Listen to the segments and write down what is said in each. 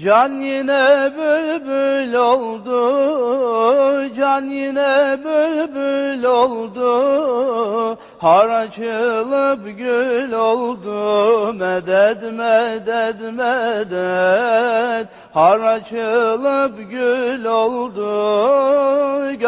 Can yine bülbül oldu, can yine bülbül oldu, har açılıp gül oldu, medet medet medet, har açılıp gül oldu,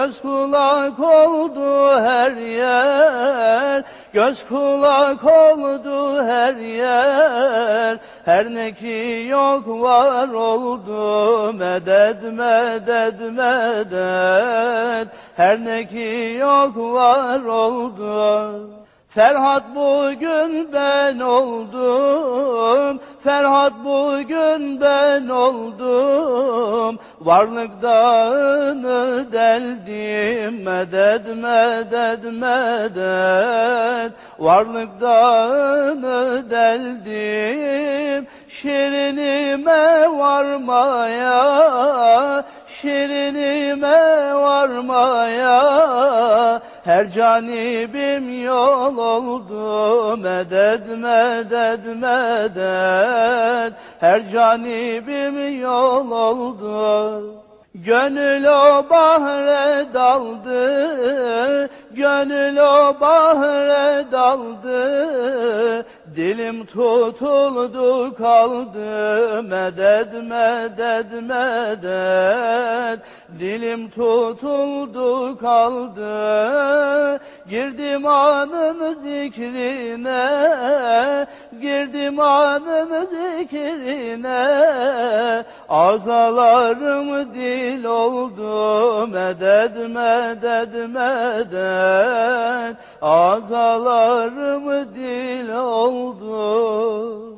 göz kulak oldu her yer, göz kulak oldu her yer, her ne ki yok var oldu medet medet medet. Her ne ki yok var oldu. Ferhat bugün ben oldum. Ferhat bugün ben oldum. Varlık dağını deldim Medet medet medet. Varlık dağını deldim Şirinime varmaya Şirinime varmaya. Her canibim yol oldu Medet medet medet. Her canibim yol oldu Gönül o bahre daldı, gönül o bahre daldı, dilim tutuldu kaldı, medet medet medet, dilim tutuldu kaldı, girdim anın zikrine, girdim anın zikrine, azalarım dil oldu, medet medet medet, azalarım dil oldu.